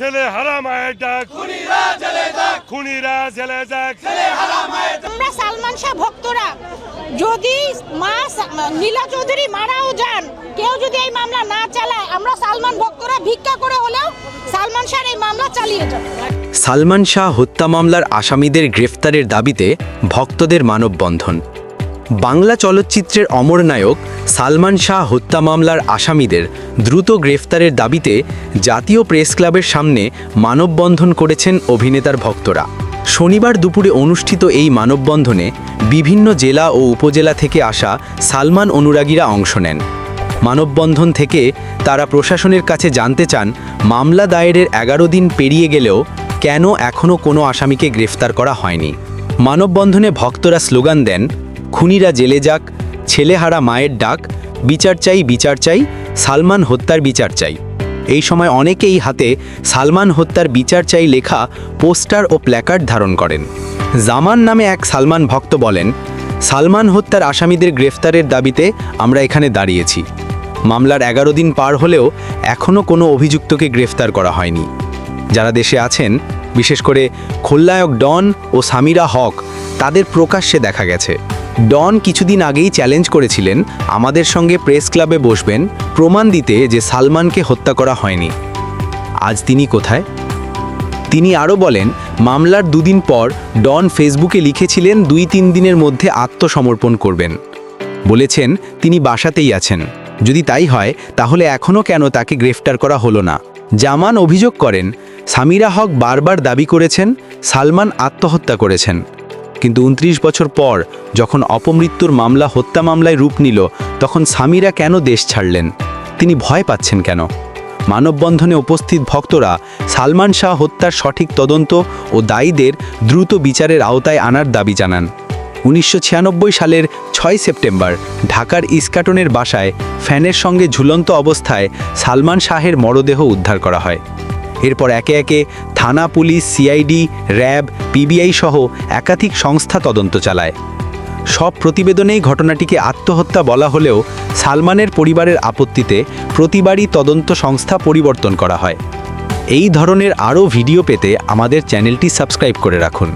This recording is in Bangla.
ছেলে হারা মায়ের ডাক। খুনিরা জেলে যাক। খুনিরা জেলে যাক। আমরা সালমান শাহ ভক্তরা যদি মা নীলা চৌধুরী মারাও যান কেউ যদি এই মামলা না চালায় আমরা সালমান ভক্তরা ভিক্ষা করে হলেও সালমান শাহর এই মামলা চালিয়ে যাব। সালমান শাহ হত্যা মামলার আসামিদের গ্রেফতারের দাবিতে ভক্তদের মানববন্ধন। বাংলা চলচ্চিত্রের অমর নায়ক সালমান শাহ হত্যা মামলার আসামিদের দ্রুত গ্রেফতারের দাবিতে জাতীয় প্রেস ক্লাবের সামনে মানববন্ধন করেছেন অভিনেতার ভক্তরা। শনিবার দুপুরে অনুষ্ঠিত এই মানববন্ধনে বিভিন্ন জেলা ও উপজেলা থেকে আসা সালমান অনুরাগীরা অংশ নেন। মানববন্ধন থেকে তারা প্রশাসনের কাছে জানতে চান, মামলা দায়েরের এগারো দিন পেরিয়ে গেলেও কেন এখনও কোনো আসামিকে গ্রেফতার করা হয়নি। মানববন্ধনে ভক্তরা স্লোগান দেন খুনিরা জেলে যাক, ছেলেহারা মায়ের ডাক, বিচার চাই বিচার চাই, সালমান হত্যার বিচার চাই। এই সময় অনেকেই হাতে সালমান হত্যার বিচার চাই লেখা পোস্টার ও প্ল্যাকার্ড ধারণ করেন। জামান নামে এক সালমান ভক্ত বলেন, সালমান হত্যার আসামিদের গ্রেফতারের দাবিতে আমরা এখানে দাঁড়িয়েছি। মামলার এগারো দিন পার হলেও এখনও কোনো অভিযুক্তকে গ্রেফতার করা হয়নি। যারা দেশে আছেন, বিশেষ করে খোল্লায়ক ডন ও সামিরা হক তাদের প্রকাশ্যে দেখা গেছে। ডন কিছুদিন আগেই চ্যালেঞ্জ করেছিলেন, আমাদের সঙ্গে প্রেস ক্লাবে বসবেন, প্রমাণ দিতে যে সালমানকে হত্যা করা হয়নি। আজ তিনি কোথায়? তিনি আরও বলেন, মামলার দুদিন পর ডন ফেসবুকে লিখেছিলেন, দুই তিন দিনের মধ্যে আত্মসমর্পণ করবেন। বলেছেন, তিনি বাসাতেই আছেন। যদি তাই হয়, তাহলে এখনও কেন তাকে গ্রেফতার করা হলো না? জামান অভিযোগ করেন, সামিরা হক বারবার দাবি করেছেন, সালমান আত্মহত্যা করেছেন। কিন্তু উনত্রিশ বছর পর যখন অপমৃত্যুর মামলা হত্যা মামলায় রূপ নিল, তখন স্বামীরা কেন দেশ ছাড়লেন? তিনি ভয় পাচ্ছেন কেন? মানববন্ধনে উপস্থিত ভক্তরা সালমান শাহ হত্যার সঠিক তদন্ত ও দায়ীদের দ্রুত বিচারের আওতায় আনার দাবি জানান। উনিশশো ছিয়ানব্বই সালের ছয় সেপ্টেম্বর ঢাকার ইস্কাটনের বাসায় ফ্যানের সঙ্গে ঝুলন্ত অবস্থায় সালমান শাহের মরদেহ উদ্ধার করা হয়। এরপর একে একে থানা পুলিশ, সিআইডি, র্যাব, পিবিআই সহ একাধিক সংস্থা তদন্ত চালায়। সব প্রতিবেদনেই ঘটনাটিকে আত্মহত্যা বলা হলেও সালমানের পরিবারের আপত্তিতে প্রতিবারই তদন্ত সংস্থা পরিবর্তন করা হয়। এই ধরনের আরও ভিডিও পেতে আমাদের চ্যানেলটি সাবস্ক্রাইব করে রাখুন।